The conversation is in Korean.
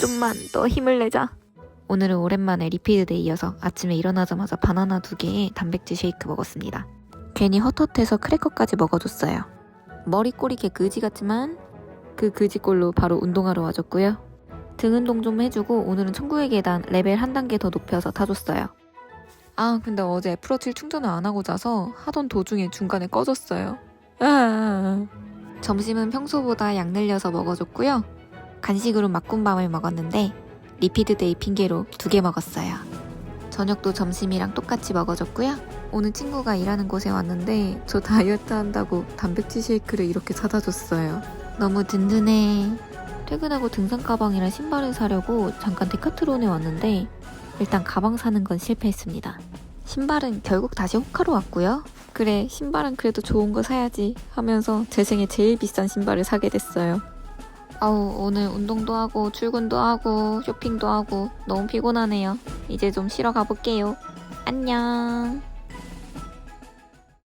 좀만 더 힘을 내자. 오늘은 오랜만에 리피드에 이어서 아침에 일어나자마자 바나나 두 개에 단백질 쉐이크 먹었습니다. 괜히 헛헛해서 크래커까지 먹어줬어요. 머리 꼬리 개 그지 같지만 그 그지꼴로 바로 운동하러 와줬고요. 등 운동 좀 해주고 오늘은 천국의 계단 레벨 한 단계 더 높여서 타줬어요. 아 근데 어제 애플워치 충전을 안 하고 자서 하던 도중에 중간에 꺼졌어요. 아. 점심은 평소보다 양 늘려서 먹어줬고요. 간식으로 막군밤을 먹었는데 리피드데이 핑계로 두 개 먹었어요. 저녁도 점심이랑 똑같이 먹어줬고요. 오늘 친구가 일하는 곳에 왔는데 저 다이어트 한다고 단백질 쉐이크를 이렇게 사다 줬어요. 너무 든든해. 퇴근하고 등산 가방이랑 신발을 사려고 잠깐 데카트론에 왔는데 일단 가방 사는 건 실패했습니다. 신발은 결국 다시 호카로 왔고요. 그래, 신발은 그래도 좋은 거 사야지 하면서 제 생에 제일 비싼 신발을 사게 됐어요. 아우, 오늘 운동도 하고 출근도 하고 쇼핑도 하고 너무 피곤하네요. 이제 좀 쉬러 가볼게요. 안녕.